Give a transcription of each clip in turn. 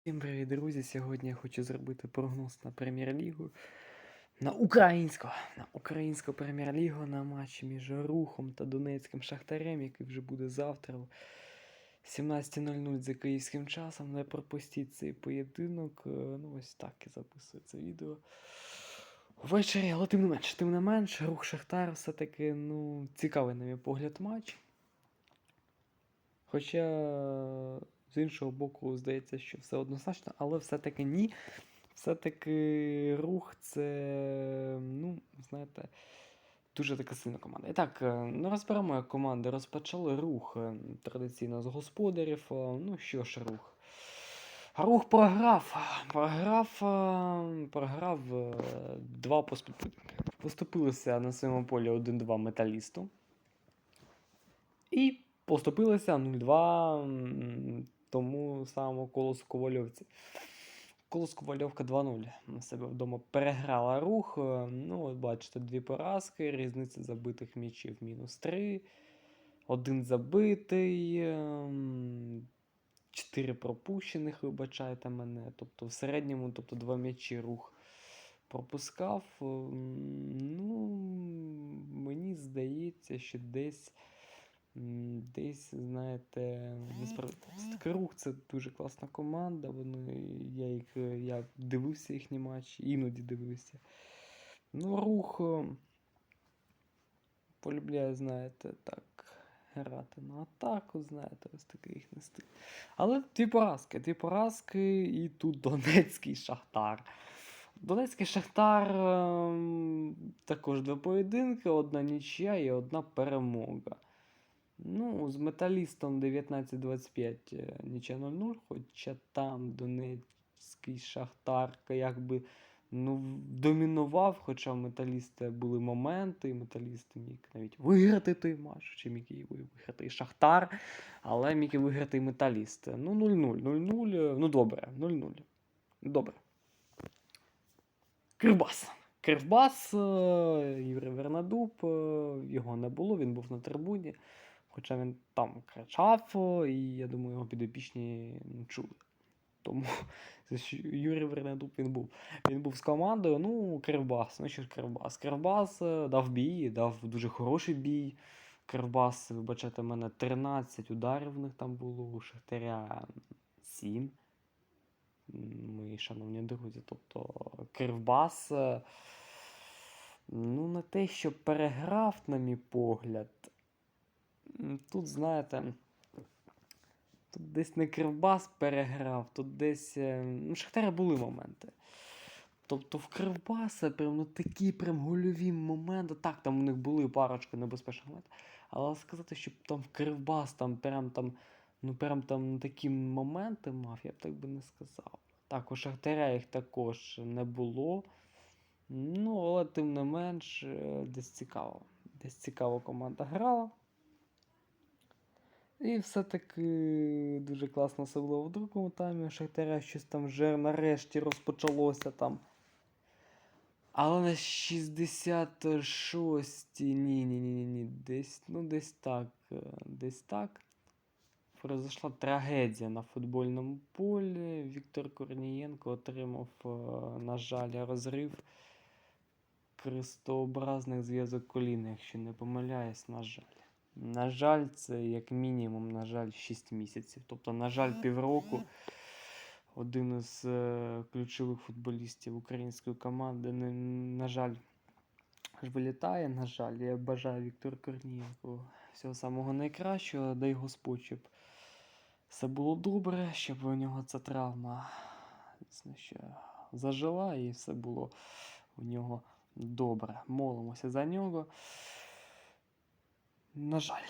Всім привіт, друзі! Сьогодні я хочу зробити прогноз на прем'єр-лігу. На українську, на українську прем'єр-лігу на матчі між Рухом та Донецьким Шахтарем, який вже буде завтра о 17.00 за київським часом. Не пропустіть цей поєдинок. Е, Ну, ось так і записую це відео. Ввечері, але тим не менш, тим не менш, рух Шахтар все-таки ну, цікавий, на мій погляд, матч. Хоча з іншого боку, здається, що все однозначно, але все-таки ні. Все-таки рух це, ну, знаєте, дуже така сильна команда. І так, е, ну розберемо, як команди розпочали рух е, традиційно з господарів. Е, Ну що ж, рух. Рух програв. Програв, програв два поступи. Поступилися на своєму полі 1-2 металісту. І поступилися 0-2 м, тому самому колосу Ковальовці. Колос Ковальовка 2-0 на себе вдома переграла рух. е, Ну, от бачите, дві поразки, різниця забитих м'ячів мінус 3. Один забитий, ем, чотири пропущених, вибачайте мене. Тобто в середньому, тобто два м'ячі рух пропускав. Ем, Ну, мені здається, що десь. Десь, знаєте. Так, рух це дуже класна команда. Вони, я, їх, я дивився їхні матчі, іноді дивився. Ну, рух е, полюбляє, знаєте, так, грати на атаку, знаєте, ось такий їхній стиль. Але дві поразки, дві поразки, і тут Донецький Шахтар. Донецький Шахтар ем, також два поєдинки, одна нічия і одна перемога. Ну, з металістом 19-25 е, 0-0, хоча там Донецький Шахтар якби ну, домінував, хоча в металіста були моменти, і металіст міг навіть виграти той матч, чи міг і виграти і Шахтар, але міг і виграти і металіст. Ну, 0-0, 0-0, е, ну добре, 0-0. Добре. Кривбас. Кривбас, е, Юрій Вернадуб, е, його не було, він був на трибуні. Хоча він там кричав, і я думаю, його підопічні не чули. Тому Юрій Вернадуб він був. Він був з командою. Ну, Кривбас. Ну що ж Кривбас? Кривбас е, дав бій, дав дуже хороший бій. Кривбас, вибачайте мене, 13 ударів в них там було, у Шахтаря 7. Мої шановні друзі. Тобто Кривбас. е, Ну, не те, що переграв, на мій погляд. Тут, знаєте, тут десь не Кривбас переграв, тут десь. е, Ну, Шахтаря були моменти. Тобто в Кривбаса прям ну, такі прям гольові моменти. Так, там у них були парочка небезпечних моментів. Але сказати, що там в Кривбас там прям там, ну прям там такі моменти мав, я б так би не сказав. Так, у Шахтаря їх також не було. Ну, але тим не менш, е, десь цікаво. Десь цікаво команда грала. І все-таки дуже класно особливо в другому таймі. у Шахтаря щось там вже нарешті розпочалося там. Але на 66-й, ні, ні, ні, ні, десь, ну десь так, е, десь так. Произошла трагедія на футбольному полі. Віктор Корнієнко отримав, е, на жаль, розрив крестообразних зв'язок коліна, якщо не помиляюсь, на жаль. На жаль, це як мінімум, на жаль, 6 місяців. Тобто, на жаль, півроку один із е, ключових футболістів української команди, не, на жаль, вилітає. На жаль, я бажаю Віктору Корнієнку всього самого найкращого, дай Господь, щоб все було добре, щоб у нього ця травма що зажила і все було у нього добре. Молимося за нього. На жаль,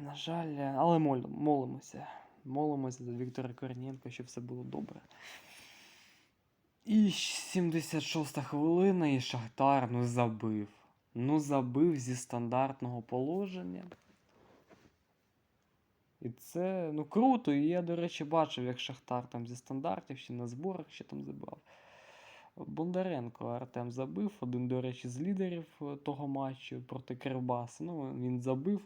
на жаль, але молимося. Молимося за Віктора Корнієнка, щоб все було добре. І 76 хвилина, і Шахтар ну забив. Ну забив зі стандартного положення. І це ну круто. І я, до речі, бачив, як Шахтар там зі стандартів ще на зборах ще там забивав. Бондаренко Артем забив. Один, до речі, з лідерів е, того матчу проти Кривбаса. Ну, він забив.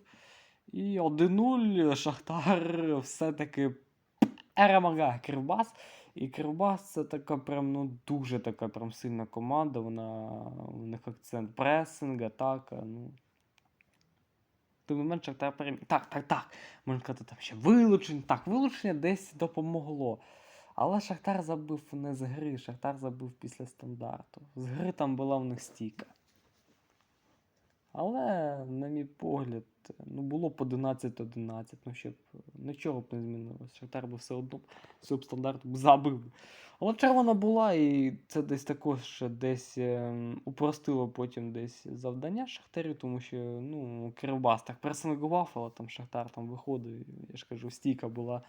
І 1-0 Шахтар все-таки перемагає Кривбас. І Кривбас це така прям ну дуже така прям сильна команда. Вона у них акцент пресинг, атака. Ну. Тим не менше, Шахтар переміг. Так, так, так. Можна сказати, там ще вилучення. Так, вилучення десь допомогло. Але Шахтар забив не з гри, Шахтар забив після стандарту. З гри там була в них стійка. Але, на мій погляд, ну було б 11-11, ну ще б нічого б не змінилося. Шахтар би все одно цю б стандарту б забив. Але червона була, і це десь також десь ем, упростило потім десь завдання Шахтарю, тому що ну, Кривбас так пресингував, але там Шахтар там виходив, я ж кажу, стійка була,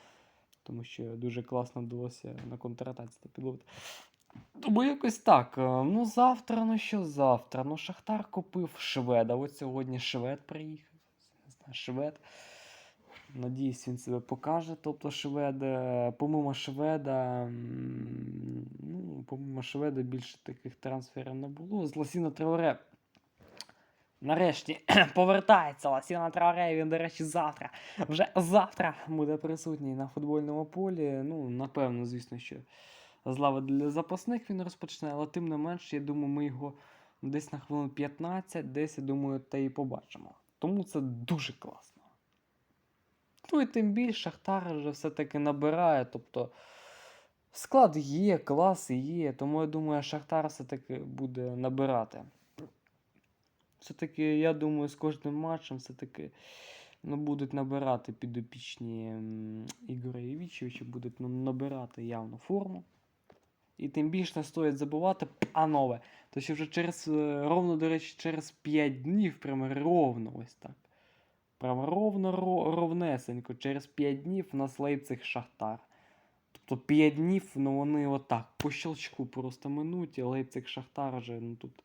тому що дуже класно вдалося на контратаці та підловити. Тому якось так. е, Ну, завтра, ну що завтра? Ну, Шахтар купив шведа. От сьогодні швед приїхав. Швед. Надіюсь, він себе покаже. Тобто швед, е, помимо шведа, ну, помимо шведа більше таких трансферів не було. З Ласіна Траоре. Нарешті повертається Ласіна Траоре. Він, до речі, завтра. Вже завтра буде присутній на футбольному полі. Ну, напевно, звісно, що з для запасних він розпочне, але тим не менш, я думаю, ми його десь на хвилин 15, десь, я думаю, та і побачимо. Тому це дуже класно. Ну і тим більше Шахтар вже все-таки набирає. Тобто склад є, клас є, тому я думаю, Шахтар все-таки буде набирати. Все-таки, я думаю, з кожним матчем все-таки ну, будуть набирати підопічні Ігоря Євічевича, будуть ну, набирати явну форму. І тим більше не стоїть забувати а нове. То що вже через е, ровно, до речі, через 5 днів, прямо ровно ось так. Прямо ровно ровнесенько. Через 5 днів у нас Лейпциг Шахтар. Тобто 5 днів, ну вони отак, по щелчку просто минуть, і Лейпциг Шахтар вже ну, тут,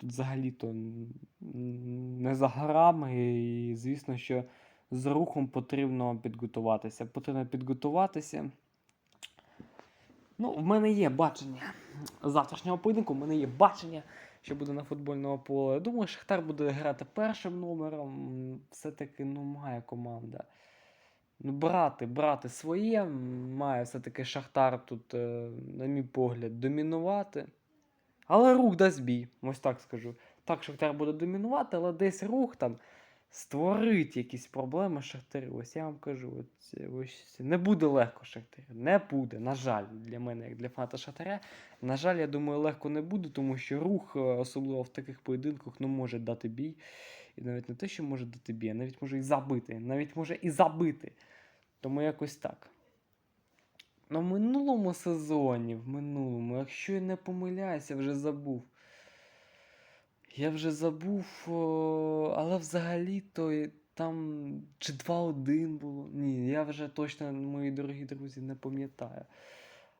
тут взагалі-то не за горами. І звісно, що з рухом потрібно підготуватися. Потрібно підготуватися. Ну, в мене є бачення завтрашнього поєдинку, в мене є бачення, що буде на футбольному полі. Думаю, Шахтар буде грати першим номером. Все-таки ну, має команда. Ну, брати, брати своє, має все-таки Шахтар тут, е, на мій погляд, домінувати. Але рух дасть бій, ось так скажу. Так, Шахтар буде домінувати, але десь рух там створить якісь проблеми Шахтарю. Ось я вам кажу, ось, ось не буде легко Шахтарю. Не буде, на жаль, для мене, як для фаната Шахтаря. На жаль, я думаю, легко не буде, тому що рух, е, особливо в таких поєдинках, ну, може дати бій. І навіть не те, що може дати бій, а навіть може і забити. Навіть може і забити. Тому якось так. В минулому сезоні, в минулому, якщо я не помиляюся, вже забув. Я вже забув, але взагалі-то там чи 2-1 було. Ні, я вже точно, мої дорогі друзі, не пам'ятаю.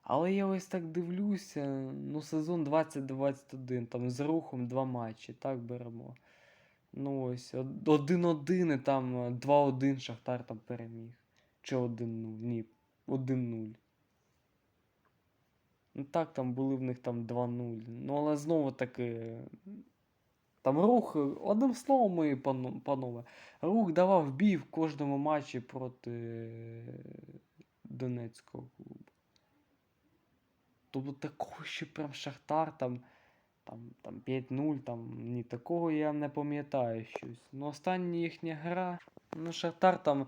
Але я ось так дивлюся, ну, сезон 2021, там з рухом два матчі, так беремо. Ну ось, 1-1 і там е, 2-1 Шахтар там переміг. Чи 1-0? Ні, 1-0. Ну так, там були в них там 2-0. Ну, але знову таки. Там рух, одним словом, мої панове, рух давав бій в кожному матчі проти Донецького клубу. Тобто такого ще прям Шахтар там, там, там 5-0, там ні такого я не пам'ятаю щось. Ну, остання їхня гра. Ну, Шахтар там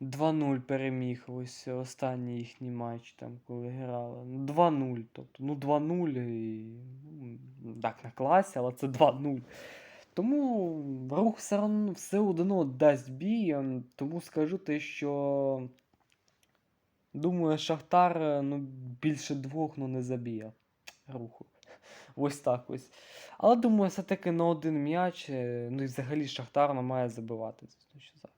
2-0 переміг. Ось останній їхній матч, там, коли грали. Ну, 2-0. Тобто, ну 2-0 і. ну, Так, на класі, але це 2-0. Тому рух все одно все одно дасть бій. Тому скажу те, що. Думаю, Шахтар ну, більше двох ну, не заб'є руху. Ось так ось. Але думаю, все-таки на один м'яч. Ну і взагалі Шахтар не має забивати, звісно.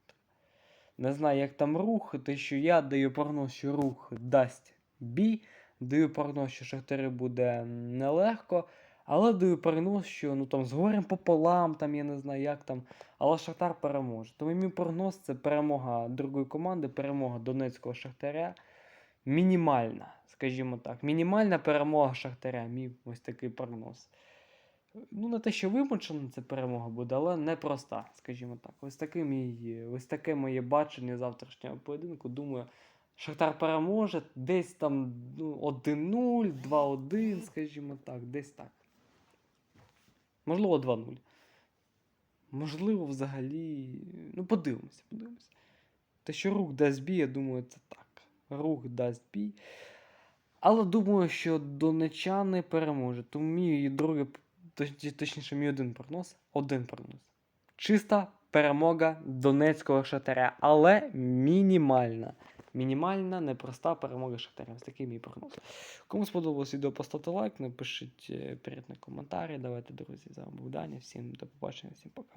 Не знаю, як там рух, те, що я даю прогноз, що рух дасть бій. Даю прогноз, що Шахтарю буде нелегко. Але даю прогноз, що ну там з горем пополам, там я не знаю, як там. Але Шахтар переможе. Тому мій прогноз це перемога другої команди, перемога Донецького Шахтаря. Мінімальна, скажімо так. Мінімальна перемога Шахтаря. Мій ось такий прогноз. Ну, не те, що вимучена це перемога буде, але непроста, скажімо так. Ось таке, мій, ось таке моє бачення завтрашнього поєдинку. Думаю, Шахтар переможе, десь там ну, 1-0, 2-1, скажімо так, десь так. Можливо, 2-0. Можливо, взагалі. Ну, подивимося, подивимося. Те, що рух дасть бій, я думаю, це так. Рух дасть бій. Але думаю, що донечани переможуть. Тому мій другий, точніше, мій один прогноз. Один прогноз. Чиста перемога Донецького Шахтаря, але мінімальна. Мінімальна, непроста перемога шахтарям. Ось такий мій прогноз. Кому сподобалось відео, поставте лайк, напишіть е, приємний коментар. Давайте, друзі, з вами був. Всім до побачення, всім пока.